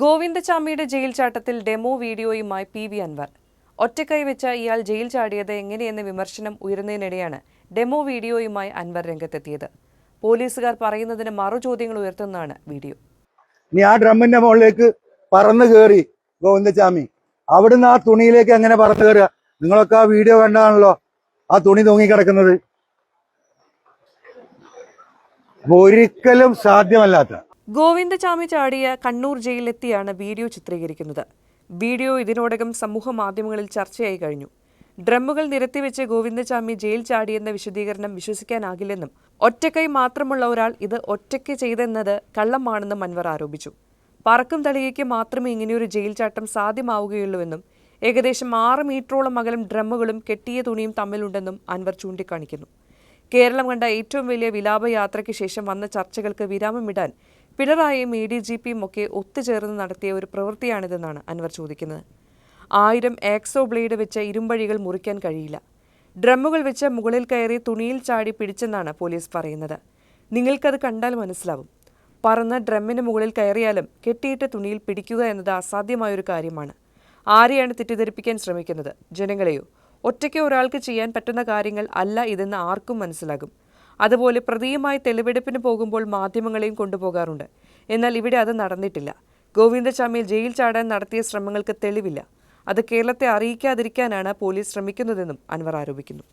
ഗോവിന്ദചാമിയുടെ ജയിൽ ചാട്ടത്തിൽ ഡെമോ വീഡിയോയുമായി പി വി അൻവർ. ഒറ്റക്കൈ വെച്ച ഇയാൾ ജയിൽ ചാടിയത് എങ്ങനെയെന്ന വിമർശനം ഉയരുന്നതിനിടെയാണ് ഡെമോ വീഡിയോയുമായി അൻവർ രംഗത്തെത്തിയത്. പോലീസുകാർ പറയുന്നതിന് മറുചോദ്യങ്ങൾ ഉയർത്തുന്നതാണ് വീഡിയോ. നീ ആ ഡ്രമ്മിന്റെ മുകളിലേക്ക് പറന്ന് കയറി ഗോവിന്ദചാമി. അവിടുന്ന് ആ തുണിയിലേക്ക് എങ്ങനെ പറന്ന് കയറുക നിങ്ങളൊക്കെ ആ വീഡിയോ കണ്ടാണല്ലോ. ആ തുണി തൂങ്ങിക്കിടക്കുന്നത്. കിടക്കുന്നത് ഒരിക്കലും സാധ്യമല്ലാത്ത ഗോവിന്ദചാമി ചാടിയ കണ്ണൂർ ജയിലിലെത്തിയാണ് വീഡിയോ ചിത്രീകരിക്കുന്നത്. വീഡിയോ ഇതിനോടകം സമൂഹ മാധ്യമങ്ങളിൽ ചർച്ചയായി കഴിഞ്ഞു. ഡ്രമ്മുകൾ നിരത്തിവെച്ച് ഗോവിന്ദചാമി ജയിൽ ചാടിയെന്ന വിശദീകരണം വിശ്വസിക്കാനാകില്ലെന്നും ഒറ്റക്കൈ മാത്രമുള്ള ഒരാൾ ഇത് ഒറ്റയ്ക്ക് ചെയ്തെന്നത് കള്ളമാണെന്നും അൻവർ ആരോപിച്ചു. പറക്കും തളികയ്ക്ക് മാത്രമേ ഇങ്ങനെയൊരു ജയിൽ ചാട്ടം സാധ്യമാവുകയുള്ളൂവെന്നും ഏകദേശം ആറ് മീറ്ററോളം അകലം ഡ്രമ്മുകളും കെട്ടിയ തുണിയും തമ്മിലുണ്ടെന്നും അൻവർ ചൂണ്ടിക്കാണിക്കുന്നു. കേരളം കണ്ട ഏറ്റവും വലിയ വിലാപയാത്രയ്ക്ക് ശേഷം വന്ന ചർച്ചകൾക്ക് വിരാമമിടാൻ പിണറായിയും എ ഡി ജി പിയും ഒക്കെ ഒത്തുചേർന്ന് നടത്തിയ ഒരു പ്രവൃത്തിയാണിതെന്നാണ് അൻവർ ചോദിക്കുന്നത്. ആയിരം ആക്സോ ബ്ലേഡ് വെച്ച ഇരുമ്പഴികൾ മുറിക്കാൻ കഴിയില്ല. ഡ്രമ്മുകൾ വെച്ച് മുകളിൽ കയറി തുണിയിൽ ചാടി പിടിച്ചെന്നാണ് പോലീസ് പറയുന്നത്. നിങ്ങൾക്കത് കണ്ടാൽ മനസ്സിലാവും. പറന്ന് ഡ്രമ്മിന് മുകളിൽ കയറിയാലും കെട്ടിയിട്ട് തുണിയിൽ പിടിക്കുക എന്നത് അസാധ്യമായൊരു കാര്യമാണ്. ആരെയാണ് തെറ്റിദ്ധരിപ്പിക്കാൻ ശ്രമിക്കുന്നത്? ജനങ്ങളെയോ? ഒറ്റയ്ക്ക് ഒരാൾക്ക് ചെയ്യാൻ പറ്റുന്ന കാര്യങ്ങൾ അല്ല ഇതെന്ന് ആർക്കും മനസ്സിലാകും. അതുപോലെ പ്രതിയുമായി തെളിവെടുപ്പിന് പോകുമ്പോൾ മാധ്യമങ്ങളെയും കൊണ്ടുപോകാറുണ്ട്. എന്നാൽ ഇവിടെ അത് നടന്നിട്ടില്ല. ഗോവിന്ദചാമിയിൽ ജയിൽ ചാടാൻ നടത്തിയ ശ്രമങ്ങൾക്ക് തെളിവില്ല. അത് കേരളത്തെ അറിയിക്കാതിരിക്കാനാണ് പോലീസ് ശ്രമിക്കുന്നതെന്നും അൻവർ ആരോപിക്കുന്നു.